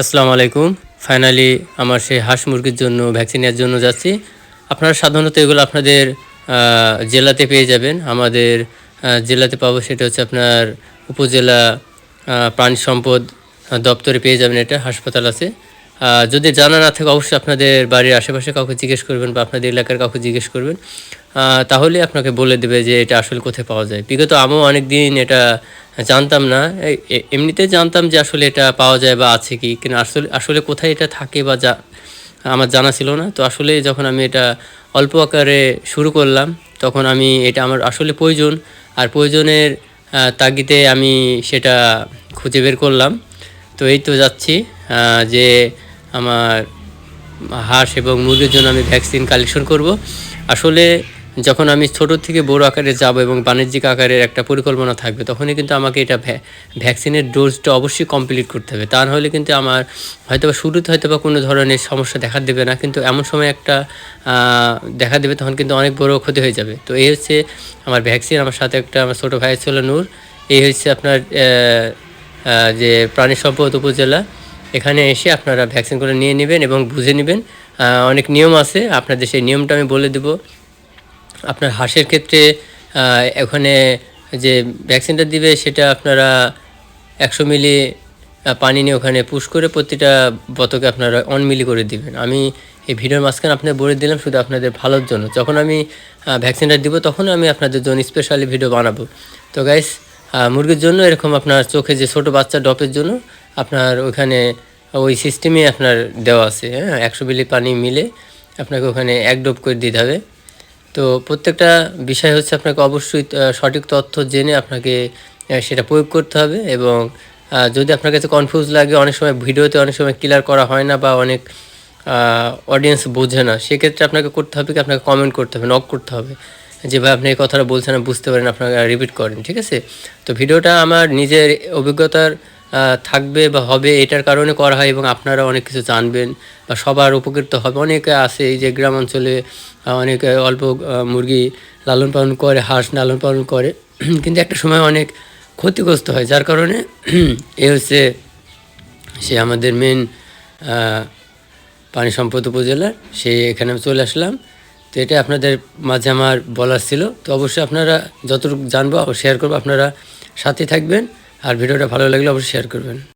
আসসালামু আলাইকুম। ফাইনালি আমার সেই হাঁস মুরগির জন্য ভ্যাকসিন নেওয়ার জন্য যাচ্ছি। আপনারা সাধারণত এগুলো আপনাদের জেলাতে পেয়ে যাবেন। আমাদের জেলাতে পাবো সেটা হচ্ছে আপনার উপজেলা প্রাণী সম্পদ দপ্তরে পেয়ে যাবেন এটা, হাসপাতাল আছে। যদি জানা না থাকে অবশ্যই আপনাদের বাড়ির আশেপাশে কাউকে জিজ্ঞেস করবেন বা আপনাদের এলাকার কাউকে জিজ্ঞেস করবেন। তাহলে আপনাকে বলে দেবে যে এটা আসলে কোথায় পাওয়া যায়। বিগত আমিও অনেক দিন এটা জানতাম না। এমনিতে জানতাম যে আসলে এটা পাওয়া যায় বা আছে কি, কিন্তু আসলে আসলে কোথায় এটা থাকে বা যা, আমার জানা ছিল না। তো আসলে যখন আমি এটা অল্প আকারে শুরু করলাম, তখন আমি এটা আমার আসলে প্রয়োজন, আর প্রয়োজনের তাগিদে আমি সেটা খুঁজে বের করলাম। তো এই তো যাচ্ছি যে আমার হাঁস এবং মুরগির জন্য আমি ভ্যাকসিন কালেকশন করব। আসলে যখন আমি ছোট থেকে বড় আকারে যাব এবং বাণিজ্যিক আকারের একটা পরিকল্পনা থাকবে, তখনই কিন্তু আমাকে এটা ভ্যা- ভ্যাকসিনের ডোজটা অবশ্যই কমপ্লিট করতে হবে। তা নাহলে কিন্তু আমার হয়তো বা শুরুতে হয়তো বা কোনো ধরনের সমস্যা দেখা দেবে না, কিন্তু এমন সময় একটা দেখা দেবে তখন কিন্তু অনেক বড় ক্ষতি হয়ে যাবে। তো এই হচ্ছে আমার ভ্যাকসিন, আমার সাথে একটা আমার ছোটো ভাই ছিল নূর। এই হচ্ছে আপনার যে প্রাণী সম্পদ উপজেলা। এখানে এসে আপনারা ভ্যাকসিনগুলো নিয়ে নেবেন এবং বুঝে নেবেন। অনেক নিয়ম আছে, আপনাদের সেই নিয়মটা আমি বলে দেবো। আপনার হাঁসের ক্ষেত্রে এখানে যে ভ্যাকসিনটা দিবে সেটা আপনারা একশো মিলি পানি নিয়ে ওখানে পুশ করে প্রতিটা বতকে আপনারা অন মিলি করে দিবেন। আমি এই ভিডিওর মাঝখানে আপনাদের বলে দিলাম শুধু আপনাদের ভালোর জন্য। যখন আমি ভ্যাকসিনটা দিব তখন আমি আপনাদের জন্য স্পেশালি ভিডিও বানাবো। তো গাইস মুরগির জন্য এরকম আপনার চোখে যে ছোট বাচ্চা ডপের জন্য আপনার ওখানে ওই সিস্টেমে আপনার দেওয়া আছে। হ্যাঁ একশো মিলি পানি মিলে আপনাকে ওখানে এক ডোপ করে দিতে হবে। তো প্রত্যেকটা বিষয় হচ্ছে আপনাকে অবশ্যই সঠিক তথ্য জেনে আপনাকে সেটা প্রয়োগ করতে হবে এবং যদি আপনার কাছে কনফিউজ লাগে, অনেক সময় ভিডিওতে অনেক সময় ক্লিয়ার করা হয় না বা অনেক অডিয়েন্স বোঝে না, সেক্ষেত্রে আপনাকে করতে হবে কি, আপনাকে কমেন্ট করতে হবে নক করতে হবে। যে ভাই আপনি এই কথাটা বলছেন বুঝতে পারেন আপনাকে রিপিট করেন, ঠিক আছে? তো ভিডিওটা আমার নিজের অভিজ্ঞতার থাকবে বা হবে, এটার কারণে করা হয় এবং আপনারা অনেক কিছু জানবেন বা সবার উপকৃত হবে। অনেকে আছে এই যে গ্রাম অঞ্চলে অনেকে অল্প মুরগি লালন পালন করে, হাঁস লালন পালন করে। কিন্তু একটা সময় অনেক ক্ষতিগ্রস্ত হয়, যার কারণে এ হচ্ছে সে আমাদের মেন পানি সম্পদ উপজেলার সে এখানে আমি চলে আসলাম। তো এটা আপনাদের মাঝে আমার বলার ছিল। তো অবশ্যই আপনারা যতটুকু জানব শেয়ার করব, আপনারা সাথে থাকবেন। আর ভিডিওটা ভালো লাগলে অবশ্যই শেয়ার করবেন।